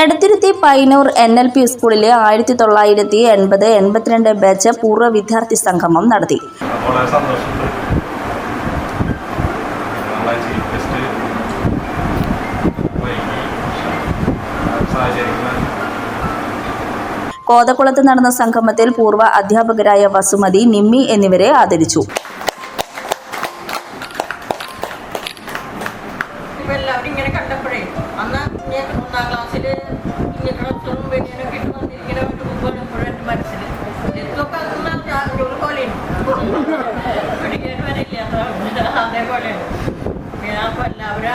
Edathiruthy Painoor N L P സ്കൂളിലെ ആയിരത്തി തൊള്ളായിരത്തി എൺപത് എൺപത്തിരണ്ട് ബാച്ച് പൂർവ വിദ്യാർത്ഥി സംഗമം നടത്തി. കോതക്കുളത്ത് നടന്ന സംഗമത്തിൽ പൂർവ അധ്യാപകരായ വസുമതി നിമ്മി എന്നിവരെ ആദരിച്ചു. എല്ലാവരും ഇങ്ങനെ കണ്ടപ്പോഴേ അന്ന് ഞാൻ ഒന്നാം ക്ലാസ്സിൽ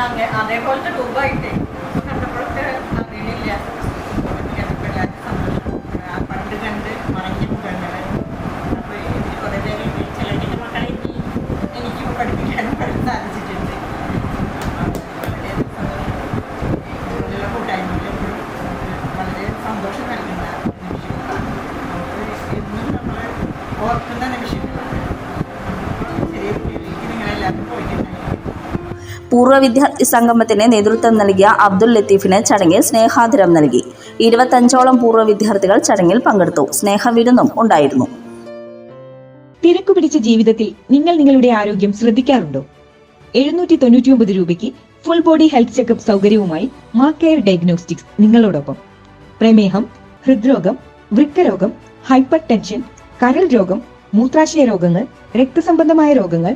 അങ്ങേ അതേപോലത്തെ രൂപമായിട്ടേ. പൂർവ വിദ്യാർത്ഥി സംഗമത്തിന് നേതൃത്വം നൽകിയ അബ്ദുൽ ലത്തീഫിന് ചടങ്ങിൽ സ്നേഹാദരം നൽകി. ഇരുപത്തഞ്ചോളം പൂർവ വിദ്യാർത്ഥികൾ ചടങ്ങിൽ പങ്കെടുത്തു. സ്നേഹവിരുന്നും ഉണ്ടായിരുന്നു. തിരക്കു പിടിച്ച ജീവിതത്തിൽ നിങ്ങൾ നിങ്ങളുടെ ആരോഗ്യം ശ്രദ്ധിക്കാറുണ്ടോ? എഴുന്നൂറ്റി തൊണ്ണൂറ്റിയൊമ്പത് രൂപയ്ക്ക് ഫുൾ ബോഡി ഹെൽത്ത് ചെക്കപ്പ് സൗകര്യവുമായി മാ കെയർ ഡയഗ്നോസ്റ്റിക്സ് നിങ്ങളോടൊപ്പം. പ്രമേഹം ഹൃദ്രോഗം വൃക്കരോഗം ഹൈപ്പർ ടെൻഷൻ കരൾ രോഗം മൂത്രാശയ രോഗങ്ങൾ രക്തസംബന്ധമായ രോഗങ്ങൾ